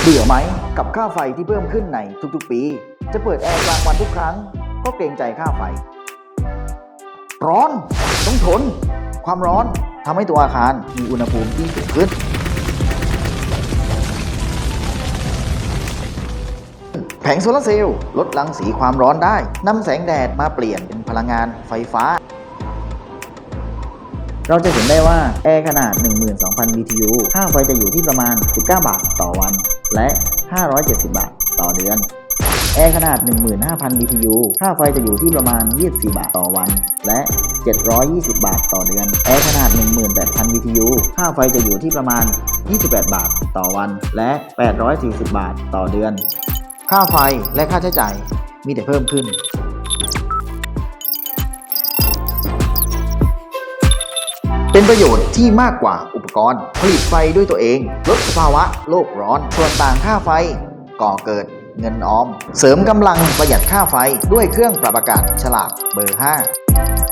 เบื่อไหมกับค่าไฟที่เพิ่มขึ้นในทุกๆปี จะเปิดแอร์กลางวันทุกครั้ง ก็เกรงใจค่าไฟ ร้อนต้องทน ความร้อนทำให้ตัวอาคารมีอุณหภูมิที่สูงขึ้น แผงโซลาร์เซลล์ลดรังสีความร้อนได้นำแสงแดดมาเปลี่ยนเป็นพลังงานไฟฟ้า เราจะเห็นได้ว่าแอร์ขนาด 12,000 BTU ค่าไฟจะอยู่ที่ประมาณ 19 บาทต่อวัน และ 570 บาทต่อเดือน แอร์ขนาด 15,000 BTU ค่าไฟจะอยู่ที่ประมาณ 24 บาทต่อวัน และ 720 บาทต่อเดือน แอร์ขนาด 18,000 BTU ค่าไฟจะอยู่ที่ประมาณ 28 บาทต่อวัน และ 840 บาทต่อเดือน ค่าไฟและค่าใช้จ่ายมีแต่เพิ่มขึ้น ประโยชน์ที่มากกว่าอุปกรณ์ ผลิตไฟด้วยตัวเอง ลดภาวะโลกร้อน ส่วนต่างค่าไฟ ก่อเกิดเงินออม เสริมกำลังประหยัดค่าไฟด้วยเครื่องปรับอากาศฉลากเบอร์ 5